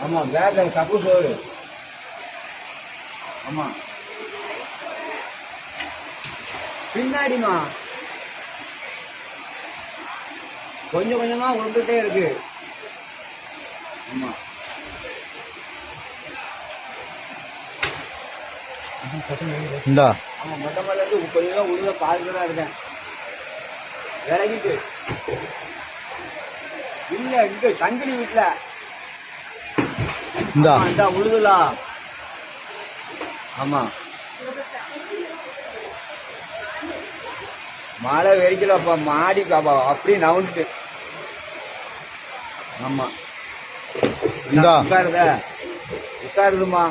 ஆமா பேக்ல கப்பு சோறு ஆமா. பின்னாடிமா கொஞ்சம் கொஞ்சமா விட்டுட்டே இருக்கு. ஆமா. இந்தா. ஆமா மொட்டை மேல இருந்து கொஞ்சம் பார்த்துட்டு தான் இருக்கேன். விலகிட்டு. இல்ல இங்க சங்கிலி வீட்டுல இந்தா. இந்தா உழுதுலா. ஆமா. மழை வெறிக்கலப்பா மாடி பாப்பா அப்படியே நவுந்துட்டு. ஆமா. இந்தா. உட்காருத. உட்காருதுமா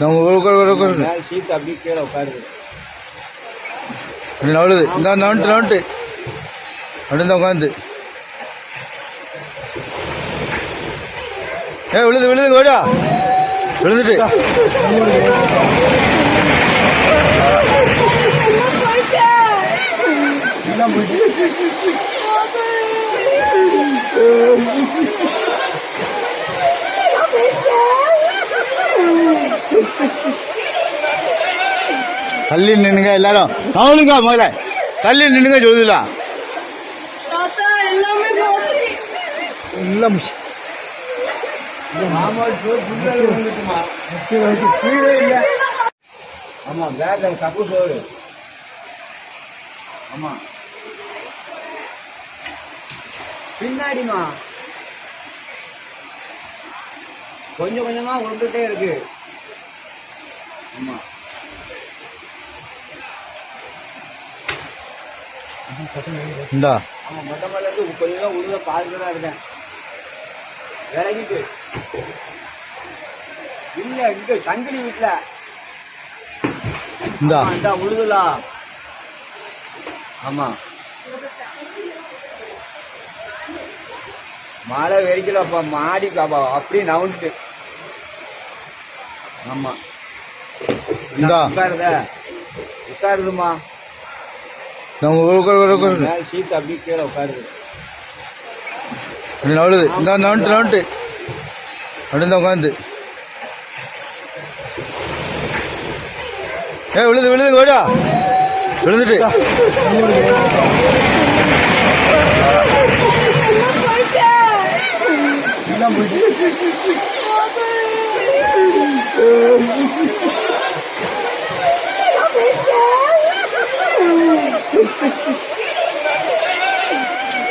நான் உட்காரு உட்காரு சீட் அப்படியே கீழே உட்காருது. நவளுது. இந்த நவன்ட்டு நவன்ட்டு அப்படி தான் உட்காந்து. ஏ விழுது விழுது ஓடா விழுந்துட்டு தள்ளி நின்னுங்க எல்லாரும் அவனுங்க முதல்ல தள்ளி நின்னுங்க சொல்லுதா தாத்தா எல்லாமே போச்சு இல்லை ஆமா சோறு புல்லல் விழுந்துட்டுமா கீழே இல்ல ஆமா பேக்ல கப்பு சோறு. ஆமா பின்னாடிமா கொஞ்சம் கொஞ்சமா விட்டுட்டே இருக்கு. ஆமா இந்தா. ஆமா மொட்டை மேல இருந்து கொஞ்சம் உள்ள தான் இருக்கேன் விலகிட்டு இல்ல இங்க சங்கிலி வீட்டுல இந்தா. உழுதுலா. ஆமா. மழை வெறிக்கலப்பா மாடி பாப்பா அப்படியே நவுந்துட்டு. ஆமா. உட்காருத. உட்காருதுமா நான் உட்காரு உட்காரு மேல சீட் அப்படியே கீழே உட்காருது. நழுது இந்த நவன்ட்டு நவன்ட்டு அப்படி உட்காந்து ஏ விழுது விழுது ஓடா விழுந்துட்டு.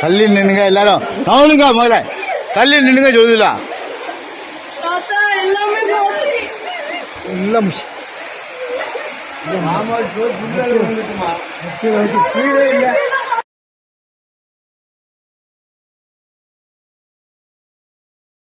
தள்ளி நின்னுங்க எல்லாரும். அவனுங்க முதல்ல. தள்ளி நின்னுங்க சொல்லுதா எல்லாமே கீழே இல்ல.